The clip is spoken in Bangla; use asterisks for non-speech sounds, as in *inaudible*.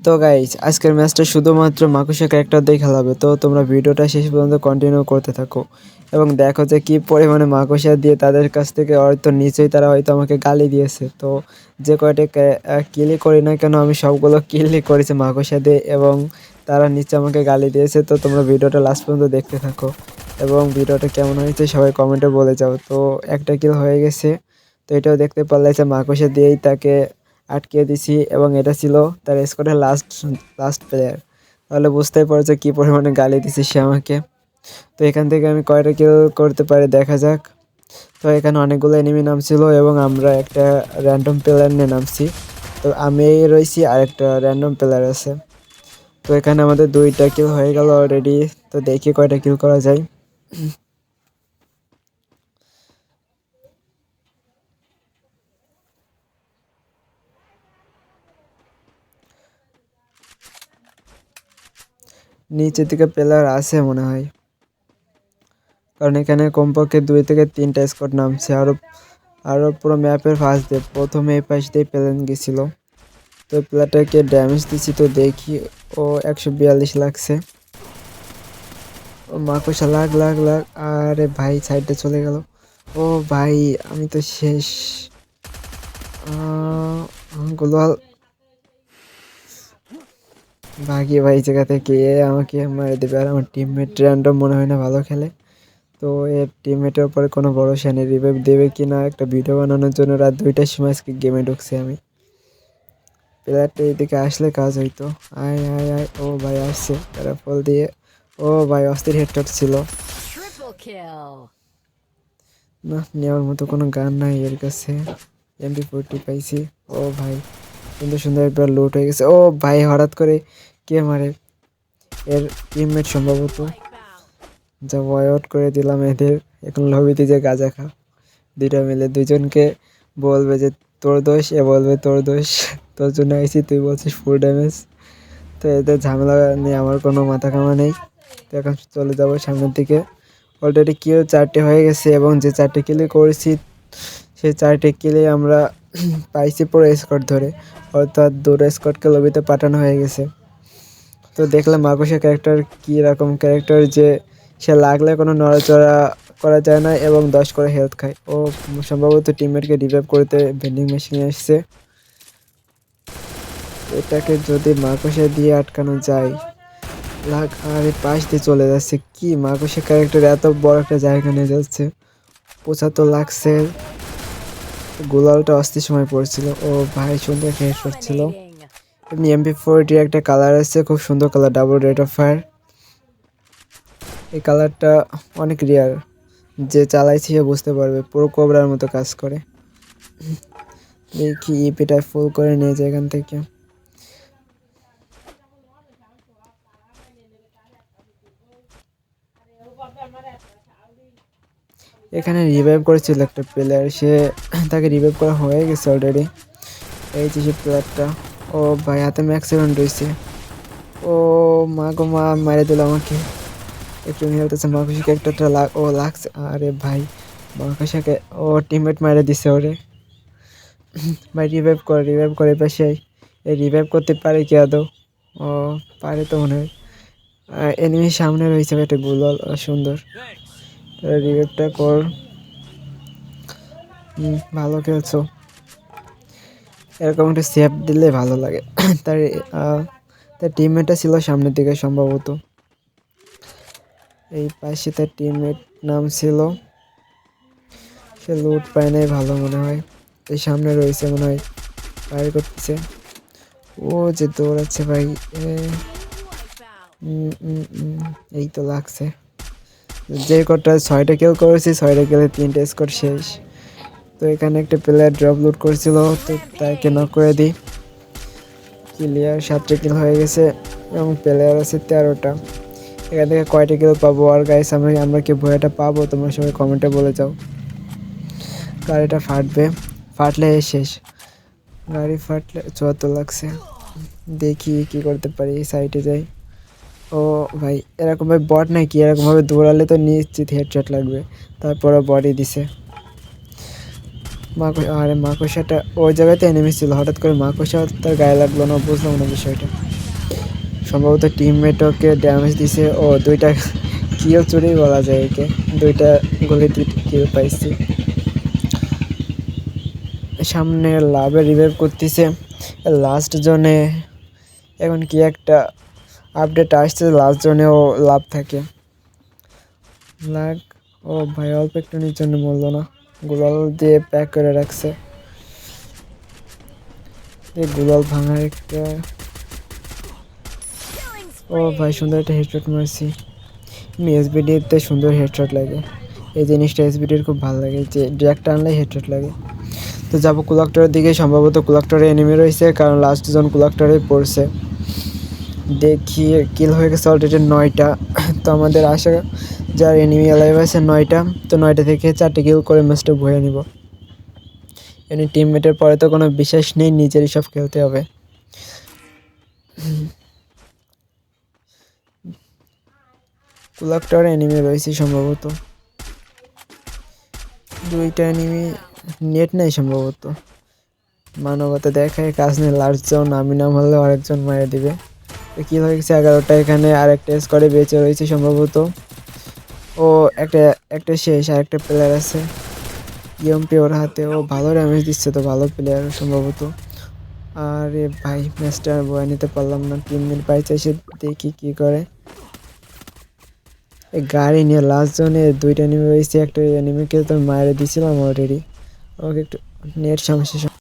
তো গাইজ আজকের ম্যাচটা শুধুমাত্র মাকুসা ক্যারেক্টার দিয়ে খেলা হবে। তো তোমরা ভিডিওটা শেষ পর্যন্ত কন্টিনিউ করতে থাকো। এবং দেখো যে কী পরিমাণে মাকুসা দিয়ে তাদের কাছ থেকে হয়তো নিচেই তারা হয়তো আমাকে গালি দিয়েছে। তো যে কয়টা কিলি করি না কেন, আমি সবগুলো কিলি করেছি মাকুসা দিয়ে এবং তারা নিচে আমাকে গালি দিয়েছে। তো তোমরা ভিডিওটা লাস্ট পর্যন্ত দেখতে থাকো। এবং ভিডিওটা কেমন হয়েছে সবাই কমেন্টে বলে যাও। তো একটা কিল হয়ে গেছে। তো এটাও দেখতে পারলে যে মাকুসা দিয়েই তাকে আটকে দিছি এবং এটা ছিল তার স্কোয়াডের লাস্ট লাস্ট প্লেয়ার তাহলে বুঝতেই পারছ কী পরিমাণে গালি দিছি সে আমাকে। তো এখান থেকে আমি কয়টা কিল করতে পারি দেখা যাক। তো এখানে অনেকগুলো এনিমি নামছিল এবং আমরা একটা র্যান্ডম প্লেয়ার নিয়ে নামছি। তো আমি রয়েছি আর একটা র্যান্ডম প্লেয়ার আছে। তো এখানে আমাদের দুইটা কিল হয়ে গেল অলরেডি তো দেখি কয়টা কিল করা যায়। নিচের দিকে প্লেয়ার আছে মনে হয়। কারণ এখানে কমপক্ষে দুই থেকে তিনটা স্কট নামছে। আরও আরও পুরো ম্যাপের ফার্স্ট দিয়ে প্রথমে এই পাশ দিয়ে প্লেন গেছিল। তো প্লেয়ারটাকে ড্যামেজ দিচ্ছি তো দেখি। ও একশো বিয়াল্লিশ লাগছে। ও মাকড়সা লাগ লাগ লাগ আরে ভাই সাইডে চলে গেল। ও ভাই, আমি তো শেষ। গ্লোয়াল ভাগিয়ে ভাই জায়গা থেকে আমাকে মারে দেবে আর আমার টিমমেট র্যান্ডম মনে হয় না ভালো খেলে। তো এর টিমমেটের উপরে কোনো ভরসা নেই রিভাইভ দেবে কি না একটা ভিডিও বানানোর জন্য রাত দুইটার সময় আজকে গেমে ঢুকছি আমি। প্লেয়ারটা এইদিকে আসলে কাজ হইতো। আয় আয় আয় ও ভাই আসছে। তারা ফল দিয়ে ও ভাই অস্থির হেডটট ছিল। না নেওয়ার মতো কোনো গান নাই এর কাছে। এমপি ফোরটি পাইছি। ও ভাই সুন্দর সুন্দর একবার লুট হয়ে গেছে। ও ভাই, হঠাৎ করে কে মারে? এর টিমমেট সম্ভবত। যা আউট করে দিলাম এদের। এখন লবিতে যে গাঁজা খা দুইটা মিলে দুজনকে বলবে যে, তোর দোষ। এ বলবে, তোর দোষ। তোর জন্য আইসি তুই বলছিস ফুল ড্যামেজ তো এদের ঝামেলা নিয়ে আমার কোনো মাথা কামা নেই। তো এখন চলে যাব সামনের দিকে। অলরেডি কিল চারটে হয়ে গেছে এবং যে চারটে কিলে করেছি সেই চারটে কিলে আমরা পাইছি পুরো স্কট ধরে। অর্থাৎ দুটো স্কটকে লবিতে পাঠানো হয়ে গেছে। তো দেখলাম মাকুসা ক্যারেক্টার কী রকম ক্যারেক্টার যে সে লাগলে কোনো নড়াচড়া করা যায় না এবং দশ করে হেলথ খায়। ও সম্ভবত টিমমেটকে রিভাইভ করতে ভেন্ডিং মেশিনে এসছে। এটাকে যদি মাকুসা দিয়ে আটকানো যায়, লাগ, আরে পাশ দিয়ে চলে যাচ্ছে। কি মাকুসা ক্যারেক্টার এত বড় একটা জায়গা নিয়ে যাচ্ছে? পঁচাত্তর লাগছে গোলালটা অস্থির সময় পড়ছিল। ও ভাই সুন্দর একটা হেড ছিল। Dominating. এমনি এমপি ফোরটির একটা কালার আছে খুব সুন্দর colour double rate of fire এই কালারটা অনেক রিয়ার যে চালাইছে সে বুঝতে পারবে, পুরো কোবরার মতো কাজ করে। দেখি ইপিটা ফুল করে নিয়ে যায় এখান থেকে। এখানে রিভাইভ করেছিল একটা প্লেয়ার সে তাকে রিভাইভ করা হয়ে গেছে অলরেডি এই যে সে প্লেয়ারটা ও ভাই, হাতে ম্যাক্সিমাম রয়েছে ও মা গো, মা মারে দিল আমাকে। একটু হেলতেছে মাকুশিকে একটা লাগ ও লাগছে। আরে ভাই, মা মাকুশাকে ও টিমমেট মেরে দিছে ওরে। ভাই রিভাইভ করে রিভাইভ করে পাশে এই রিভাইভ করতে পারে কি আদৌ? ও, পারে তো মনে হয়। এনিমির সামনে রয়েছে একটা গুলল, সুন্দর। রিভাইভটা কর। ভালো খেলছো। এরকম একটা সেফ দিলে ভালো লাগে। *coughs* তার তার টিমমেটটা ছিল সামনের দিকে সম্ভবত। এই পাশে তার টিমমেট নাম ছিল। সে লুট পায় নাই ভালো মনে হয়। এই সামনে রয়েছে মনে হয় ফায়ার করতেছে। ও যে দৌড়াচ্ছে ভাই এই তো লাগছে। যে কটা ছয়টা কিল করেছি, ছয়টা কিলে তিনটে স্কোর শেষ। তো এখানে একটা প্লেয়ার ড্রপ লোড করেছিল, তো তাকে নক করে দিই। ক্লিয়ার সাতটা কিল হয়ে গেছে এবং প্লেয়ার আছে তেরোটা। এখান থেকে কয়টা কিল পাবো? আর গাইস আমরা আমরা কি ভয়টা পাবো? তোমরা সবাই কমেন্টে বলে যাও। গাড়িটা ফাটবে? ফাটলে শেষ। গাড়ি ফাটলে চুয়াত্তর লাগছে। দেখি কি করতে পারি সাইডে যাই। ও ভাই, এরকম ভাবে বট নাকি? এরকমভাবে দৌড়ালে তো নিশ্চিত হেডশট লাগবে। তারপরে বডি দিছে। মাকড় আরে মাকড়সাটা ওই জায়গাতে এনেমি ছিল। হঠাৎ করে মাকড়সা তার গায়ে লাগল না, বুঝলাম না বিষয়টা। সম্ভবত টিমমেটকে ড্যামেজ দিছে। ও দুইটা কিও চুরি বলা যায় একে। দুইটা গোলে কিও পাইছি। সামনে লাভে রিভাইভ করতেছে। লাস্ট জোনে এখন কি একটা আপডেট আসছে লাস্ট জোনেও লাভ থাকে। লাগ, ও ভাই, অল্প একটুর জন্য বলল না। গুলাল দিয়ে প্যাক করে রাখছে। এই গুলাল ভাঙার একটা ও ভাই, সুন্দর একটা হেডশট মারছি। এমনি এসবিডিতে সুন্দর হেডশট লাগে। এই জিনিসটা এসবিডির খুব ভালো লাগে, যে ড্র্যাকটা আনলে হেডশট লাগে। তো যাব কুলাক্টরের দিকে, সম্ভবত কুলাক্টরে এনিমি রয়েছে, কারণ লাস্ট জন কুলাক্টরে পড়ছে। দেখি কিল হয়ে গেছে অলরেডি নয়টা। *coughs* তো আমাদের আশা, যার এনিমি অ্যালাইভ আছে নয়টা, তো নয়টা থেকে চারটে কিল করে ম্যাচটা বয়ে নিব। এমনি টিমমেটের পরে তো কোনো বিশ্বাস নেই, নিজেরই সব খেলতে হবে। কুলাক্টর এনিমি রয়েছে সম্ভবত। দুইটা এনিমি নেট নেই সম্ভবত। মানবতা দেখায়, কাজ নেই লাস্ট জন আমি না মারলে আরেকজন মারে দিবে। কি হয়ে গেছে এগারোটা, এখানে আরেকটা স্কোয়াডে বেঁচে রয়েছে সম্ভবত। ও, একটা একটা শেষ আরেকটা প্লেয়ার আছে। ইএমপি ওর হাতে, ও ভালো ড্যামেজ দিচ্ছে তো, ভালো প্লেয়ার সম্ভবত। আরে ভাই ম্যাচটা বয়ে নিতে পারলাম না, তিন মিনিট বাইচে এসে দেখি কি করে। এই গাড়ি নিয়ে লাস্ট জনে দুইটা এনিমি রয়েছে, একটা এনিমিকে তো মারে দিছিলাম অলরেডি আমাকে একটু নেট সমস্যা